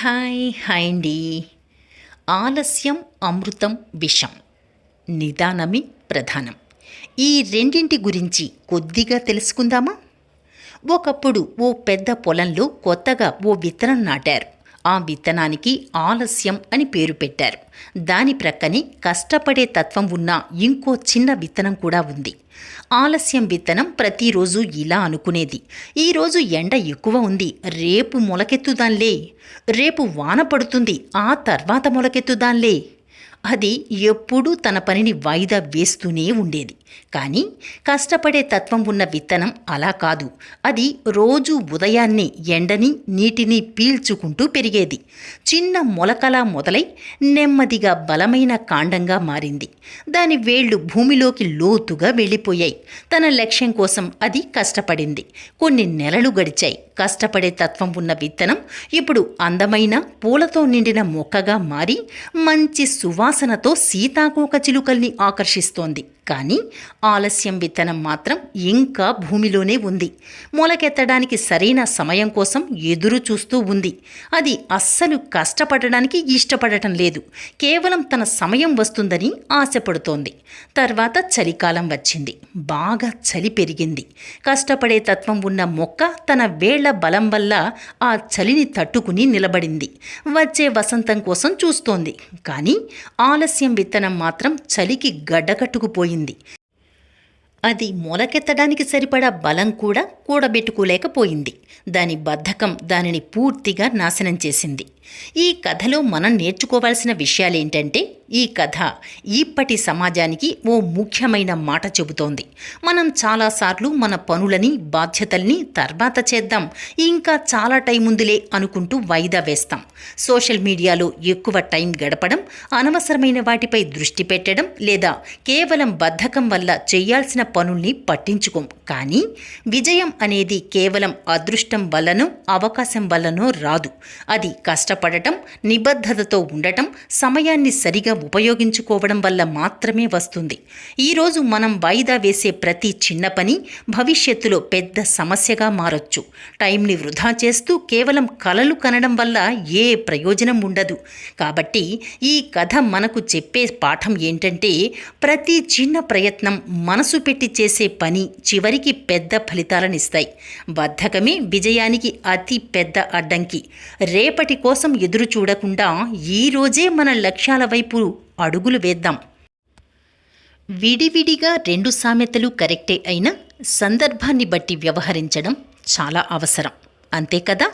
Hi hi అండి. ఆలస్యం అమృతం విషం. నిదానమే ప్రధానం. ఈ రెండింటి గురించి కొద్దిగా తెలుసుకుందామా? ఒకప్పుడు ఓ పెద్ద పొలంలో కొత్తగా ఓ విత్తనం నాటారు. ఆ విత్తనానికి ఆలస్యం అని పేరు పెట్టారు. దాని ప్రక్కనే కష్టపడే తత్వం ఉన్న ఇంకో చిన్న విత్తనం కూడా ఉంది. ఆలస్యం విత్తనం ప్రతిరోజు ఇలా అనుకునేది. ఈరోజు ఎండ ఎక్కువ ఉంది. రేపు మొలకెత్తుదాన్లే. రేపు వాన పడుతుంది. ఆ తర్వాత మొలకెత్తుదాన్లే. అది ఎప్పుడూ తన పనిని వాయిదా వేస్తూనే ఉండేది. కానీ కష్టపడే తత్వం ఉన్న విత్తనం అలా కాదు. అది రోజు ఉదయాన్నే ఎండని నీటిని పీల్చుకుంటూ పెరిగేది. చిన్న మొలకలా మొదలై నెమ్మదిగా బలమైన కాండంగా మారింది. దాని వేళ్ళు భూమిలోకి లోతుగా వెళ్ళిపోయాయి. తన లక్ష్యం కోసం అది కష్టపడింది. కొన్ని నెలలు గడిచాయి. కష్టపడే తత్వం ఉన్న విత్తనం ఇప్పుడు అందమైన పూలతో నిండిన మొక్కగా మారి మంచి సువాసనతో సీతాకోక చిలుకల్ని ఆకర్షిస్తోంది. కానీ ఆలస్యం విత్తనం మాత్రం ఇంకా భూమిలోనే ఉంది. మొలకెత్తడానికి సరైన సమయం కోసం ఎదురు చూస్తూ ఉంది. అది అస్సలు కష్టపడడానికి ఇష్టపడటం లేదు. కేవలం తన సమయం వస్తుందని ఆశపడుతోంది. తర్వాత చలికాలం వచ్చింది. బాగా చలి పెరిగింది. కష్టపడే తత్వం ఉన్న మొక్క తన వేళ్ళ బలం వల్ల ఆ చలిని తట్టుకుని నిలబడింది. వచ్చే వసంతం కోసం చూస్తోంది. కానీ ఆలస్యం విత్తనం మాత్రం చలికి గడ్డకట్టుకుపోయింది. అది మొలకెత్తడానికి సరిపడా బలం కూడా కూడబెట్టుకోలేకపోయింది. దాని బద్ధకం దానిని పూర్తిగా నాశనం చేసింది. ఈ కథలో మనం నేర్చుకోవాల్సిన విషయాలేంటంటే ఈ కథ ఇప్పటి సమాజానికి ఓ ముఖ్యమైన మాట చెబుతోంది. మనం చాలాసార్లు మన పనులని బాధ్యతల్ని తర్వాత చేద్దాం ఇంకా చాలా టైం ఉందిలే అనుకుంటూ వాయిదా వేస్తాం. సోషల్ మీడియాలో ఎక్కువ టైం గడపడం అనవసరమైన వాటిపై దృష్టి పెట్టడం లేదా కేవలం బద్ధకం వల్ల చేయాల్సిన పనుల్ని పట్టించుకోం. కానీ విజయం అనేది కేవలం అదృష్టం వల్లనో అవకాశం వల్లనో రాదు. అది కష్టం కష్టపడటం నిబద్ధతతో ఉండటం సమయాన్ని సరిగా ఉపయోగించుకోవడం వల్ల మాత్రమే వస్తుంది. ఈరోజు మనం వాయిదా వేసే ప్రతి చిన్న పని భవిష్యత్తులో పెద్ద సమస్యగా మారొచ్చు. టైంని వృధా చేస్తూ కేవలం కలలు కనడం వల్ల ఏ ప్రయోజనం ఉండదు. కాబట్టి ఈ కథ మనకు చెప్పే పాఠం ఏంటంటే ప్రతి చిన్న ప్రయత్నం మనసు పెట్టి చేసే పని చివరికి పెద్ద ఫలితాలనిస్తాయి. బద్ధకమే విజయానికి అతి పెద్ద అడ్డంకి. రేపటి కోసం కోసం ఎదురు చూడకుండా ఈరోజే మన లక్ష్యాల వైపు అడుగులు వేద్దాం. విడివిడిగా రెండు సామెతలు కరెక్టే అయినా సందర్భాన్ని బట్టి వ్యవహరించడం చాలా అవసరం. అంతే కదా?